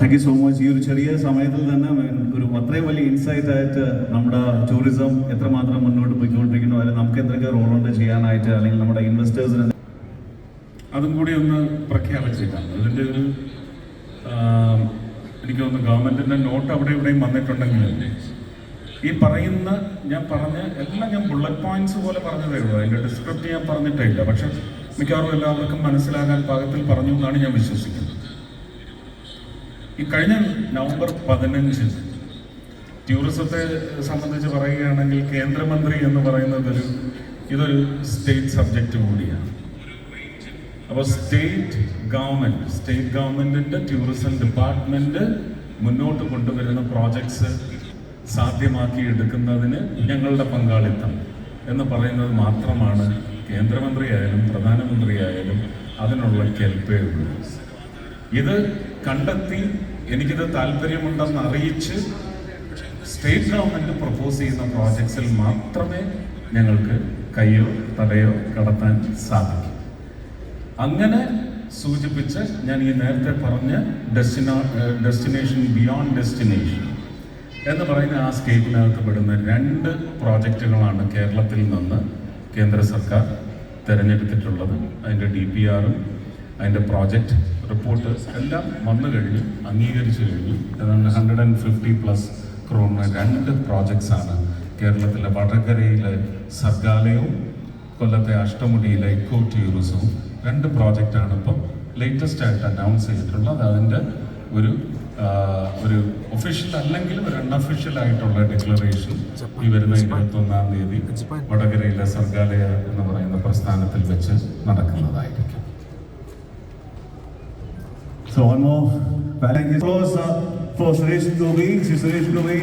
Thank you so much ഈ ഒരു ചെറിയ സമയത്തിൽ തന്നെ ഒരു അത്രയും വലിയ ഇൻസൈറ്റ് ആയിട്ട് നമ്മുടെ ടൂറിസം എത്രമാത്രം മുന്നോട്ട് പോയിക്കൊണ്ടിരിക്കുന്നു അല്ലെങ്കിൽ നമുക്ക് എന്തൊക്കെ റോളുണ്ട് ചെയ്യാനായിട്ട് അല്ലെങ്കിൽ നമ്മുടെ ഇൻവെസ്റ്റേഴ്സിന് അതും കൂടി ഒന്ന് പ്രഖ്യാപിച്ചിട്ടാണ്. അതിന്റെ ഒരു എനിക്ക് തോന്നുന്നു ഗവൺമെന്റിന്റെ നോട്ട് അവിടെ ഇവിടെയും വന്നിട്ടുണ്ടെങ്കിൽ ഈ പറയുന്ന ഞാൻ പറഞ്ഞ എല്ലാം ഞാൻ ബുള്ളറ്റ് പോയിന്റ്സ് പോലെ പറഞ്ഞതേ ഉള്ളൂ. അതിന്റെ ഡിസ്ക്രിപ്റ്റ് ഞാൻ പറഞ്ഞിട്ടില്ല പക്ഷെ മിക്കവാറും എല്ലാവർക്കും മനസ്സിലാകാൻ പാകത്തിൽ പറഞ്ഞു എന്നാണ് ഞാൻ വിശ്വസിക്കുന്നത്. ഈ കഴിഞ്ഞ നവംബർ പതിനഞ്ചിന് ടൂറിസത്തെ സംബന്ധിച്ച് പറയുകയാണെങ്കിൽ കേന്ദ്രമന്ത്രി എന്ന് പറയുന്നത് ഒരു ഇതൊരു സ്റ്റേറ്റ് സബ്ജക്റ്റ് കൂടിയാണ്. അപ്പോൾ സ്റ്റേറ്റ് ഗവൺമെന്റ് സ്റ്റേറ്റ് ഗവൺമെന്റിന്റെ ടൂറിസം ഡിപ്പാർട്ട്മെന്റ് മുന്നോട്ട് കൊണ്ടുവരുന്ന പ്രോജക്ട്സ് സാധ്യമാക്കി എടുക്കുന്നതിന് ഞങ്ങളുടെ പങ്കാളിത്തം എന്ന് പറയുന്നത് മാത്രമാണ് കേന്ദ്രമന്ത്രിയായാലും പ്രധാനമന്ത്രിയായാലും അതിനുള്ള കെൽപ്പേ ഉള്ളൂ ഇത് കണ്ടെത്തി എനിക്കിത് താല്പര്യമുണ്ടെന്ന് അറിയിച്ച് സ്റ്റേറ്റ് ഗവൺമെന്റ് പ്രപ്പോസ് ചെയ്യുന്ന പ്രോജക്ട്സിൽ മാത്രമേ ഞങ്ങൾക്ക് കയ്യോ തടയോ കടത്താൻ സാധിക്കൂ. അങ്ങനെ സൂചിപ്പിച്ച് ഞാൻ ഈ നേരത്തെ പറഞ്ഞ ഡെസ്റ്റിന ഡെസ്റ്റിനേഷൻ ബിയോണ്ട് ഡെസ്റ്റിനേഷൻ എന്ന് പറയുന്ന ആ സ്കീമിനകത്ത് പെടുന്ന രണ്ട് പ്രോജക്റ്റുകളാണ് കേരളത്തിൽ നിന്ന് കേന്ദ്ര സർക്കാർ തിരഞ്ഞെടുത്തിട്ടുള്ളത്. അതിന്റെ ഡി പി ആറും അതിന്റെ പ്രോജക്റ്റ് റിപ്പോർട്ട് എല്ലാം വന്നു കഴിഞ്ഞു അംഗീകരിച്ചു കഴിഞ്ഞു. ഏതാണ്ട് ഹൺഡ്രഡ് ആൻഡ് ഫിഫ്റ്റി പ്ലസ് ക്രോണിന് രണ്ട് പ്രോജക്ട്സ് ആണ് കേരളത്തിലെ വടകരയിലെ സർഗാലയവും കൊല്ലത്തെ അഷ്ടമുടിയിലെ ഇക്കോ ടൂറിസവും രണ്ട് പ്രോജക്റ്റാണ് ഇപ്പം ലേറ്റസ്റ്റ് ആയിട്ട് അനൗൺസ് ചെയ്തിട്ടുള്ളത്. അതിന്റെ ഒരു ഒരു ഒഫീഷ്യൽ അല്ലെങ്കിൽ ഒരു അൺഒഫീഷ്യൽ ആയിട്ടുള്ള ഡിക്ലറേഷൻ ഈ വരുന്ന ഇരുപത്തൊന്നാം തീയതി വടകരയിലെ സർഗാലയ എന്ന് പറയുന്ന പ്രസ്ഥാനത്തിൽ വെച്ച് നടക്കുന്നതായിരിക്കും. So one more thank you applause uh, for Suresh Govi, Suresh Govi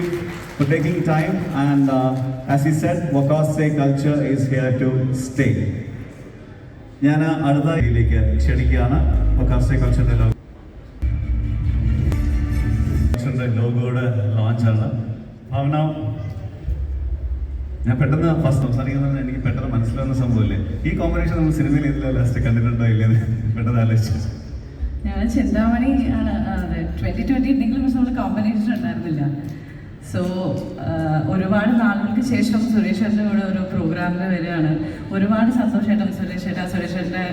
for taking time and uh, as he said, Wakase culture is here to stay. ഞാൻ അടുത്ത രീതിയിലേക്ക് ക്ഷണിക്കുകയാണ്. വക്കാസ്റ്റെ കൾച്ചറിന്റെ ലോഗോ കൾച്ചറിന്റെ ലോഗോയുടെ ലോഞ്ചാണ് ഭാവന ഞാൻ പെട്ടെന്ന് ഫസ്റ്റ് സംസാരിക്കുന്നത് എനിക്ക് പെട്ടെന്ന് മനസ്സിലാവുന്ന സംഭവമില്ലേ? ഈ കോമ്പിനേഷൻ നമ്മൾ സിനിമയിൽ ഇതിലെ ലാസ്റ്റ് കണ്ടിട്ടുണ്ടോ ഇല്ലേ പെട്ടെന്ന് ആലോചിച്ചു. ഞാൻ ചിന്താമണി ആണ് അതെ. ട്വന്റി ട്വന്റി ഉണ്ടെങ്കിലും പക്ഷെ നമ്മൾ കോമ്പിനേഷൻ ഉണ്ടായിരുന്നില്ല. സോ ഒരുപാട് നാളുകൾക്ക് ശേഷം സുരേഷ് ചേട്ടന്റെ കൂടെ ഒരു പ്രോഗ്രാമിൽ വരികയാണ്. ഒരുപാട് സന്തോഷമായിട്ടും സുരേഷ് ചേട്ടാ സുരേഷ് ഏട്ടന്റെ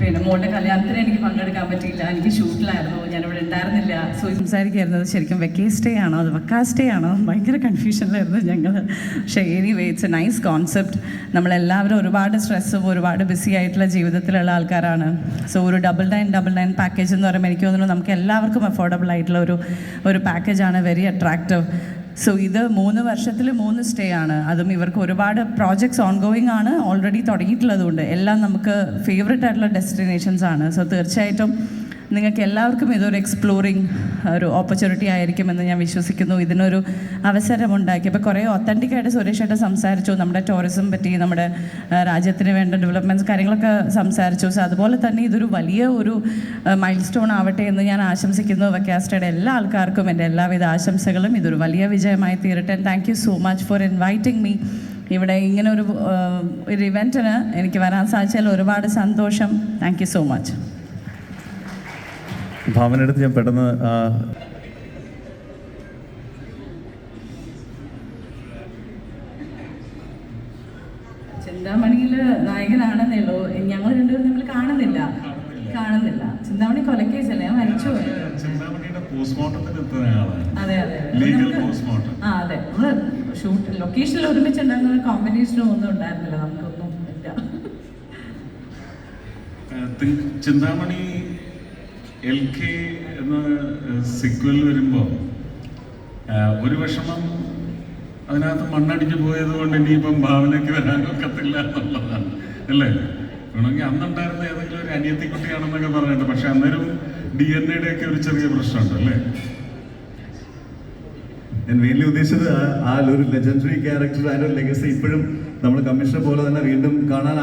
പിന്നെ മോളുടെ കല്യാണത്തിന് എനിക്ക് പങ്കെടുക്കാൻ പറ്റിയില്ല. എനിക്ക് ഷൂട്ടിലായിരുന്നു. ഞാനിവിടെ ഉണ്ടായിരുന്നില്ല. സോ സംസാരിക്കായിരുന്നത് ശരിക്കും വെക്കേസ്റ്റേ ആണോ? അത് വക്കാസ്റ്റേ ആണോ? ഭയങ്കര കൺഫ്യൂഷനിലായിരുന്നു ഞങ്ങൾ പക്ഷേ anyway it's a nice concept നമ്മളെല്ലാവരും ഒരുപാട് സ്ട്രെസ്സും ഒരുപാട് ബിസി ആയിട്ടുള്ള ജീവിതത്തിലുള്ള ആൾക്കാരാണ്. സോ ഒരു double nine double nine package എന്ന് പറയുമ്പോൾ എനിക്ക് തോന്നുന്നു നമുക്ക് എല്ലാവർക്കും അഫോർഡബിൾ ആയിട്ടുള്ള ഒരു ഒരു പാക്കേജാണ് വെരി അട്രാക്റ്റീവ് സോ ഇത് മൂന്ന് വർഷത്തിൽ മൂന്ന് സ്റ്റേ ആണ്. അതും ഇവർക്ക് ഒരുപാട് പ്രോജക്ട്സ് ഓൺഗോയിങ് ആണ് ഓൾറെഡി തുടങ്ങിയിട്ടുള്ളതുകൊണ്ട്. എല്ലാം നമുക്ക് ഫേവററ്റ് ആയിട്ടുള്ള ഡെസ്റ്റിനേഷൻസ് ആണ്. സോ തീർച്ചയായിട്ടും നിങ്ങൾക്ക് എല്ലാവർക്കും ഇതൊരു എക്സ്പ്ലോറിങ് ഒരു ഓപ്പർച്യൂണിറ്റി ആയിരിക്കുമെന്ന് ഞാൻ വിശ്വസിക്കുന്നു. ഇതിനൊരു അവസരമുണ്ടാക്കി. അപ്പോൾ കുറേ ഒത്തന്റിക്കായിട്ട് സുരേഷ് ഏട്ടൻ സംസാരിച്ചു. നമ്മുടെ ടൂറിസം പറ്റി നമ്മുടെ രാജ്യത്തിന് വേണ്ട ഡെവലപ്മെന്റ്സ് കാര്യങ്ങളൊക്കെ സംസാരിച്ചു. സോ അതുപോലെ തന്നെ ഇതൊരു വലിയ ഒരു മൈൽ സ്റ്റോൺ ആവട്ടെ എന്ന് ഞാൻ ആശംസിക്കുന്നു. വെക്കാസ്റ്റയുടെ എല്ലാ ആൾക്കാർക്കും എന്റെ എല്ലാവിധ ആശംസകളും. ഇതൊരു വലിയ വിജയമായി തീരട്ടെ. Thank you so much for inviting me ഇവിടെ ഇങ്ങനെ ഒരു ഒരു ഇവന്റിന് എനിക്ക് വരാൻ സാധിച്ചാൽ ഒരുപാട് സന്തോഷം. Thank you so much Bhavana എടുത്ത് ഞാൻ പെട്ടെന്ന് ആ, ചിന്താമണിയിൽ നായകനാണെന്നേ ഉള്ളൂ ഞങ്ങൾ രണ്ടുപേരും നമ്മൾ കാണുന്നില്ല. കാണുന്നില്ല. ചിന്താമണി കൊലക്കേസല്ലേ ഞാൻ മരിച്ചു അതെ അതെ ആ അതെ. ഷൂട്ട് ലൊക്കേഷനിൽ ഒരുമിച്ചുണ്ടാകുന്ന കോമ്പിനേഷനും ഒന്നും ഉണ്ടായിരുന്നില്ല. നമുക്കൊന്നും ഇല്ല. ചിന്താമണി എൽ കെ എന്ന സിക്വൽ വരുമ്പോൾ ഒരു വിഷമം അതിനകത്ത് മണ്ണടിച്ച് പോയത് കൊണ്ട് ഇനിയിപ്പം ഭാവനയ്ക്ക് വരാൻ ഒക്കത്തില്ല എന്നുള്ളതാണ്. അല്ലേ? വേണമെങ്കിൽ അന്നുണ്ടായിരുന്ന ഏതെങ്കിലും ഒരു അനിയത്തിക്കുട്ടിയാണെന്നൊക്കെ പറഞ്ഞിട്ട് പക്ഷെ അന്നേരം ഡി എൻ എയുടെ ഒക്കെ ഒരു ചെറിയ പ്രശ്നമുണ്ട് അല്ലേ? ഞാൻ മെയിൻലി ഉദ്ദേശിച്ചത് ആ- ആ ഒരു ലെജൻഡറി ക്യാരക്ടർ ആ ഒരു ലെഗസി ഇപ്പോഴും നമ്മൾ കമ്മീഷനെ പോലെ തന്നെ വീണ്ടും കാണാൻ